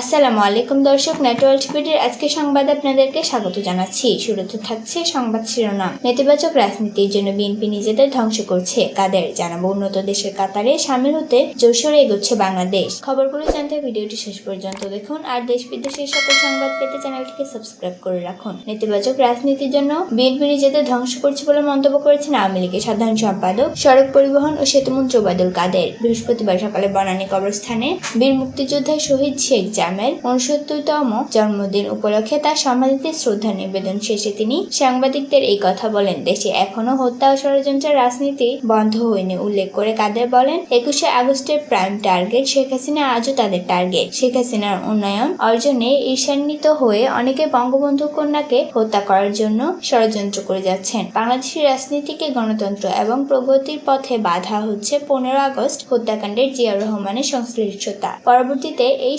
আসসালামু আলাইকুম দর্শক নেটওয়ার্ক টিভির আজকে সংবাদ আপনাদেরকে স্বাগত জানাচ্ছি। শুরুতে থাকছে সংবাদ শিরোনাম। নেতিবাচক রাজনীতির জন্য বিএনপি নিজেদের ধ্বংস করছে। কাদের? জানাব উন্নত দেশের কাতারে সামিল হতে জোরসোরে এগোচ্ছে বাংলাদেশ। খবরগুলো জানতে ভিডিওটি শেষ পর্যন্ত দেখুন। আর দেশ বিদেশের সকল সংবাদ পেতে চ্যানেলটিকে সাবস্ক্রাইব করে রাখুন। নেতিবাচক রাজনীতির জন্য বিএনপি নিজেদের ধ্বংস করছে বলে মন্তব্য করেছেন আওয়ামী লীগের সাধারণ সম্পাদক সড়ক পরিবহন ও সেতুমন্ত্রী ওবায়দুল কাদের। বৃহস্পতিবার সকালে বনানী কবরস্থানে বীর মুক্তিযোদ্ধা শহীদ শেখ জামের উনসত্তরতম জন্মদিন উপলক্ষে তার সমাধিতে শ্রদ্ধা নিবেদন শেষে তিনি সাংবাদিকদের এই কথা বলেন, দেশে এখনও হত্যা ও ষড়যন্ত্রের রাজনীতি বন্ধ হয়নি। উল্লেখ করে কাদের বলেন, একুশে আগস্টের প্রাইম টার্গেট শেখ হাসিনা আজও তাদের টার্গেট। শেখ হাসিনার উন্নয়ন অর্জনে ঈর্ষান্বিত হয়ে অনেকে বঙ্গবন্ধু কন্যাকে হত্যা করার জন্য ষড়যন্ত্র করে যাচ্ছেন। বাংলাদেশের রাজনীতিকে গণতন্ত্র এবং প্রগতির পথে বাধা হচ্ছে পনেরো আগস্ট হত্যাকাণ্ডের জিয়া রহমানের সংশ্লিষ্টতা। পরবর্তীতে এই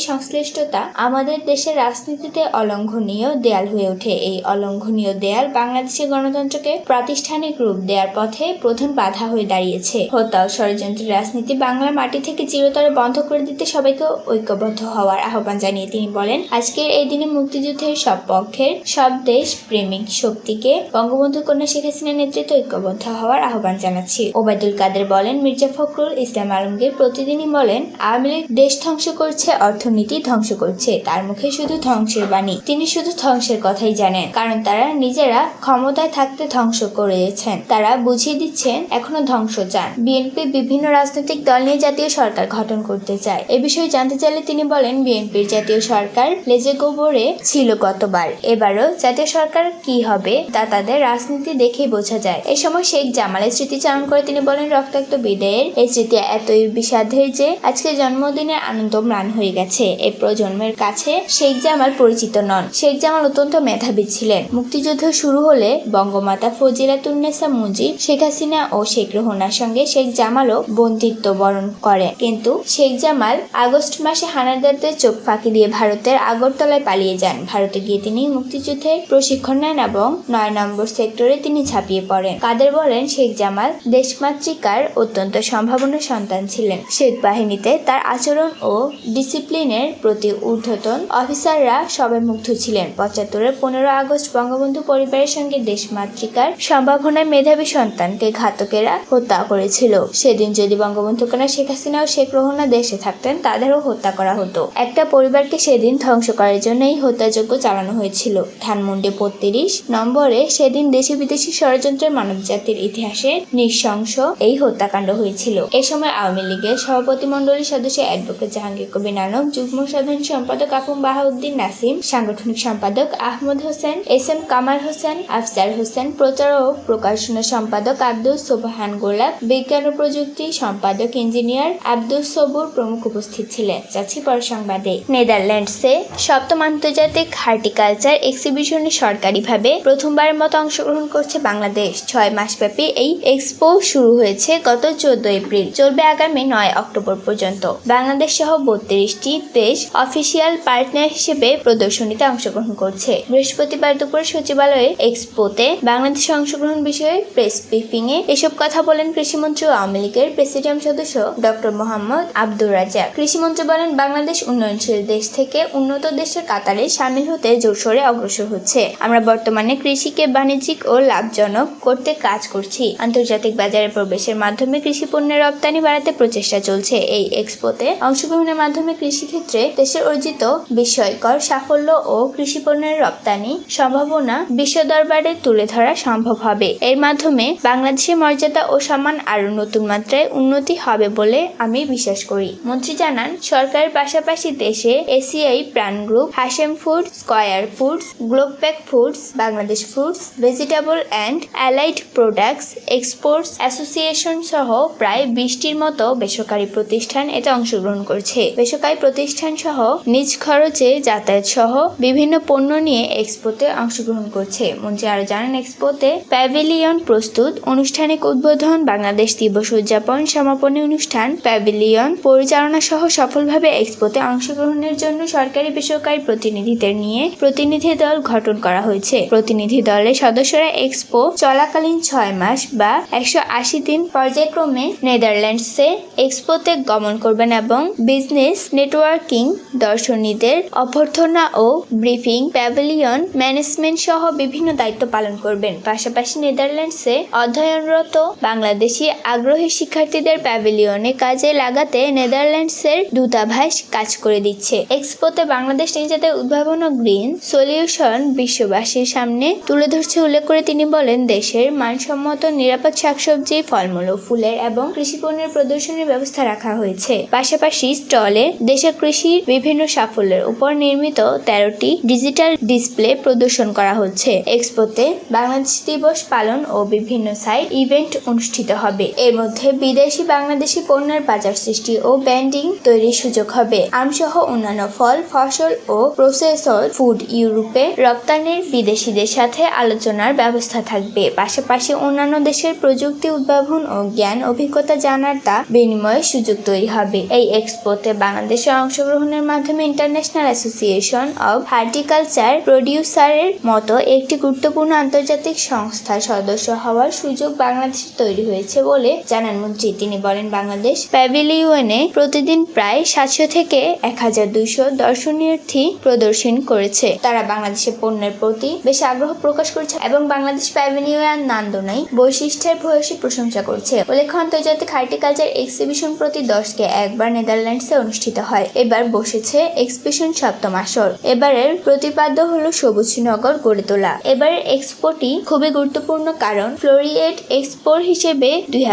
সংশ্লিষ্টতা আমাদের দেশের রাজনীতিতে অলঙ্ঘনীয় দেয়াল হয়ে ওঠে। এই অলঙ্ঘনীয় দেয়াল বাংলাদেশের গণতন্ত্রকে প্রাতিষ্ঠানিক রূপ দেওয়ার পথে প্রধান বাধা হয়ে দাঁড়িয়েছে। হত্যা ও ষড়যন্ত্রের রাজনীতি বাংলার মাটি থেকে চিরতরে বন্ধ করে দিতে সবাইকে ঐক্যবদ্ধ হওয়ার আহ্বান জানিয়ে তিনি বলেন, আজকের এই দিনে মুক্তিযুদ্ধের সব পক্ষের, সব দেশ প্রেমিক শক্তিকে বঙ্গবন্ধু কন্যা শেখ হাসিনার নেতৃত্বে ঐক্যবদ্ধ হওয়ার আহ্বান জানাচ্ছি। ওবায়দুল কাদের বলেন, মির্জা ফখরুল ইসলাম আলমগীর প্রতিদিনই বলেন, আওয়ামী লীগ দেশ ধ্বংস করছে, অর্থনীতি ধ্বংস করছে, তার মুখে শুধু ধ্বংসের বাণী। তিনি শুধু ধ্বংসের কথাই জানেন, কারণ তারা নিজেরা ক্ষমতায় থাকতে ধ্বংস করেছেন। তারা বুঝিয়ে দিচ্ছেন, এখনও ধ্বংস চান। বিএনপি বিভিন্ন রাজনৈতিক দল নিয়ে জাতীয় সরকার গঠন করতে চায়। এ বিষয়ে জানতে চাইলে তিনি বলেন, বিএনপির জাতীয় সরকার লেজে গোবরে ছিল গতবার। এবারও জাতীয় সরকার কি হবে, তা তাদের রাজনীতি দেখেই বোঝা যায়। এ সময় শেখ জামালের স্মৃতিচারণ করে তিনি বলেন, রক্তাক্ত বিদায়ের এই স্মৃতি এতই বিষাদের যে আজকে জন্মদিনের আনন্দ ম্লান হয়ে গেছে। এই প্রজন্মের কাছে শেখ জামাল পরিচিত নন। শেখ জামাল অত্যন্ত মেধাবী ছিলেন। মুক্তিযুদ্ধ শুরু হলে বঙ্গমাতা ফজিলাতুন্নেসা মুজিব, শেখ হাসিনা ও শেখ রোহনার সঙ্গে শেখ জামালও বন্দিত্ব বরণ করে। কিন্তু শেখ জামাল আগস্ট মাসে হানাদারদের চোখ ফাঁকি দিয়ে ভারতের আগরতলায় পালিয়ে যান। ভারতে গিয়ে তিনি মুক্তিযুদ্ধের প্রশিক্ষণ নেন এবং নয় নম্বর সেক্টরে তিনি ঝাঁপিয়ে পড়েন। কাদের বলেন, শেখ জামাল দেশমাতৃকার অত্যন্ত সম্ভাবনা সন্তান ছিলেন। শেখ বাহিনীতে তার আচরণ ও ডিসিপ্লিনের প্রতি ঊর্ধ্বতন অফিসাররা সবাই মুগ্ধ ছিলেন। পঁচাত্তরের পনেরো আগস্ট বঙ্গবন্ধু পরিবারের সঙ্গে দেশমাতৃকার সম্ভাবনায় মেধাবী সন্তানকে ঘাতকেরা হত্যা করেছিল। সেদিন যদি বঙ্গবন্ধু কন্যা শেখ হাসিনা ও শেখ রোহনা দেশে থাকতেন, তাদেরও হত্যা করা হতো। একটা পরিবারকে সেদিন ধ্বংস করার জন্য এই হত্যাযজ্ঞ চালানো হয়েছিল। ধানমন্ডি বত্রিশ নম্বরে সেদিন দেশি বিদেশি ষড়যন্ত্রের মানবজাতির ইতিহাসে নৃশংস এই হত্যাকাণ্ড হয়েছিল। এ সময় আওয়ামী লীগের সভাপতি মণ্ডলীর সদস্য অ্যাডভোকেট জাহাঙ্গীর কবির নানক, যুগ্ম সাধারণ সম্পাদক আফম বাহাউদ্দিন নাসিম, সাংগঠনিক সম্পাদক আহমদ হোসেন, এস এম কামাল হোসেন আফজার হোসেন, প্রচার ও প্রকাশনা সম্পাদক আব্দুল সোবহান গোলাপ, বিজ্ঞান ও প্রযুক্তি সম্পাদক ইঞ্জিনিয়ার আব্দুল সবুর প্রমুখ উপস্থিত ছিলেন। যাচ্ছি পর সংবাদে। নেদারল্যান্ডসে সপ্তম আন্তর্জাতিক হার্টিকালচার এক্সিবিশনে সরকারিভাবে প্রথমবারের মতো অংশগ্রহণ করছে বাংলাদেশ। ছয় মাসব্যাপী এই এক্সপো শুরু হয়েছে গত চোদ্দ এপ্রিল। চলবে আগামী নয় অক্টোবর পর্যন্ত। বাংলাদেশ সহ বত্রিশটি দেশ অফিসিয়াল পার্টনার হিসেবে প্রদর্শনীতে অংশগ্রহণ করছে। বৃহস্পতিবার দুপুরে সচিবালয়ে এক্সপোতে বাংলাদেশ অংশগ্রহণ বিষয়ে প্রেস ব্রিফিং এ এসব কথা বলেন কৃষিমন্ত্রী আওয়ামী লীগের প্রেসিডিয়াম সদস্য ডক্টর মোহাম্মদ আব্দুর রাজাক কৃষিমন্ত্রী বলেন, বাংলাদেশ উন্নয়নশীল দেশ থেকে উন্নত দেশের কাতারে সামিল হতে জোরসোরে অগ্রসর হচ্ছে। আমরা বর্তমানে কৃষিকে বাণিজ্যিক ও লাভজনক করতে কাজ করছি। আন্তর্জাতিক বাজারে প্রবেশের মাধ্যমে কৃষি পণ্যের রপ্তানি বাড়াতে প্রচেষ্টা চলছে। এই এক্সপোতে অংশগ্রহণের মাধ্যমে কৃষিক্ষেত্রে দেশের অর্জিত বিস্ময়কর সাফল্য ও কৃষি পণ্যের রপ্তানি সম্ভাবনা বিশ্ব দরবারে তুলে ধরা সম্ভব হবে। এর মাধ্যমে বাংলাদেশের মর্যাদা ও সম্মান আরও নতুন মাত্রায় উন্নতি হবে বলে আমি বিশ্বাস করি। মন্ত্রী জানান, সরকারের পাশাপাশি দেশে ACI Pran group Hashem foods, Square foods, Globepack foods, Bangladesh foods, vegetable and allied products exports association সহ প্রায় বিশটির মতো বেসরকারি প্রতিষ্ঠান এতে অংশগ্রহণ করছে। বেসরকারি প্রতিষ্ঠান সহ নিজ খরচে যাতায়াত সহ বিভিন্ন পণ্য নিয়ে এক্সপোতে অংশগ্রহণ করছে। মন্ত্রী আরও জানান, এক্সপোতে প্যাভিলিয়ন প্রস্তুত আনুষ্ঠানিক উদ্বোধন, বাংলাদেশ দিবস উদযাপন, সমাপনী অনুষ্ঠান, প্যাভিলিয়ন পরিচালনা সহ সফলভাবে এক্সপোতে অংশগ্রহণের জন্য সরকারি বেসরকারি প্রতিনিধিদের নিয়ে প্রতিনিধি দল গঠন করা হয়েছে। প্রতিনিধি দলের সদস্যরা এক্সপো চলাকালীন ছয় মাস বা একশো আশি দিন পর্যায়ক্রমে নেদারল্যান্ডসে এক্সপোতে গমন করবেন এবং বিজনেস নেটওয়ার্কিং দর্শনীদের অভ্যর্থনা ও ব্রিফিং প্যাভিলিয়ন ম্যানেজমেন্ট সহ বিভিন্ন দায়িত্ব পালন করবেন। পাশাপাশি নেদারল্যান্ডসে অধ্যয়নরত বাংলাদেশি আগ্রহী শিক্ষার্থীদের প্যাভিলিয়নে কাজে লাগাতে নেদারল্যান্ডসের দূতাভাস কাজ করে দিচ্ছে। এক্সপোতে বাংলাদেশ নিজেদের উদ্ভাবন ও গ্রিন সলিউশন বিশ্ববাসীর সামনে তুলে ধরছে উল্লেখ করে তিনি বলেন, দেশের মানসম্মত নিরাপদ শাকসবজি, ফলমূল ও ফুলের এবং কৃষি পণ্যের প্রদর্শনীর ব্যবস্থা রাখা হয়েছে। পাশাপাশি স্টলে দেশের কৃষির বিভিন্ন সাফল্যের উপর নির্মিত তেরোটি ডিজিটাল ডিসপ্লে প্রদর্শন করা হচ্ছে। এক্সপোতে বাংলাদেশ দিবস পালন ও বিভিন্ন সাইড ইভেন্ট অনুষ্ঠিত হবে। এর মধ্যে বিদেশি বাংলাদেশি পণ্যের বাজার সৃষ্টি ও ব্যান্ডিং তৈরির সুযোগ হবে। আমসহ অন্যান্য ফল, ফসল ও প্রসেসর ফুড ইউরোপে রপ্তানির বিদেশিদের সাথে আলোচনার ব্যবস্থা থাকবে। পাশাপাশি অন্যান্য দেশের প্রযুক্তি উদ্ভাবন ও জ্ঞান, অভিজ্ঞতা জানার তা বিনিময়ের সুযোগ তৈরি হবে। এই এক্সপোতে বাংলাদেশের অংশগ্রহণের মাধ্যমে ইন্টারন্যাশনাল অ্যাসোসিয়েশন অব হার্টিকালচার প্রডিউসারের মতো একটি গুরুত্বপূর্ণ আন্তর্জাতিক সংস্থার সদস্য হওয়ার সুযোগ বাংলাদেশে তৈরি হয়েছে বলে জানান মন্ত্রী। তিনি বলেন, বাংলাদেশ প্যাভিলিয়নে প্রতিদিন প্রায় সাতশো থেকে এক হাজার দুইশো দর্শনার্থী প্রদর্শন করেছে। তারা বাংলাদেশের পণ্যের প্রতি বেশ আগ্রহ প্রকাশ করেছে এবং বাংলাদেশ প্যাভিলিয়ন নান্দনাই বৈশিষ্ট্যের ভূয়সী প্রশংসা করছে। উল্লেখ্য, আন্তর্জাতিক হার্টিকালচার এক্সিবিশন প্রতি দশকে একবার নেদারল্যান্ডসে অনুষ্ঠিত হয়। এবার বসেছে এক্সিবিশন সপ্তম আসর। এবারের প্রতিপাদ্য হলো সবুজ নগর গড়ে তোলা। এবারের এক্সপোটি খুবই গুরুত্বপূর্ণ কারণ ফ্লোরিয়েট এক্সপোর হিসেবে দুই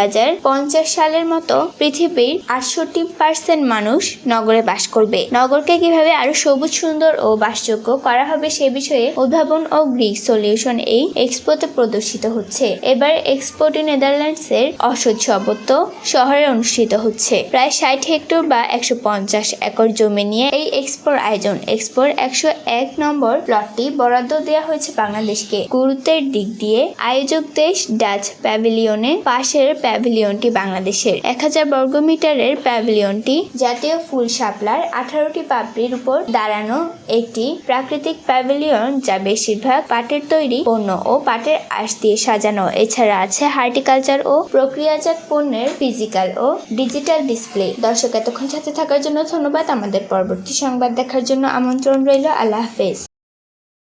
সালের মতো পৃথিবীর আটষট্টি পার্সেন্ট মানুষ নগরে বাস করবে। নগরকে কীভাবে আরও সবুজ, সুন্দর ও বাসযোগ্য করা হবে সে বিষয়ে উদ্ভাবন ও গ্রিক সলিউশন এই এক্সপোতে প্রদর্শিত হচ্ছে। এবার এক্সপোটি নেদারল্যান্ডসের অসহ্যবত্ত শহরে অনুষ্ঠিত হচ্ছে। প্রায় ষাট হেক্টর বা একশো পঞ্চাশ একর জমি নিয়ে এই এক্সপোর আয়োজন। এক্সপোর একশো এক নম্বর প্লটটি বরাদ্দ দেওয়া হয়েছে বাংলাদেশকে। গুরুত্বের দিক দিয়ে আয়োজক দেশ ডাচ প্যাভিলিয়নে পাশের প্যাভিলিয়নটি বাংলাদেশের। এক হাজার বর্গমিটারের প্যাভিলিয়নটি জাতীয় ফুল শাপলার আঠারোটি পাপড়ির উপর দাঁড়ানো একটি প্রাকৃতিক প্যাভিলিয়ন যা বেশিরভাগ পাটের তৈরি পণ্য ও পাটের আঁশ দিয়ে সাজানো। এছাড়া আছে হার্টিকালচার ও প্রক্রিয়াজাত পণ্যের ফিজিক্যাল ও ডিজিটাল ডিসপ্লে দর্শক, এতক্ষণ সাথে থাকার জন্য ধন্যবাদ। আমাদের পরবর্তী সংবাদ দেখার জন্য আমন্ত্রণ রইল। আল্লাহ হাফেজ।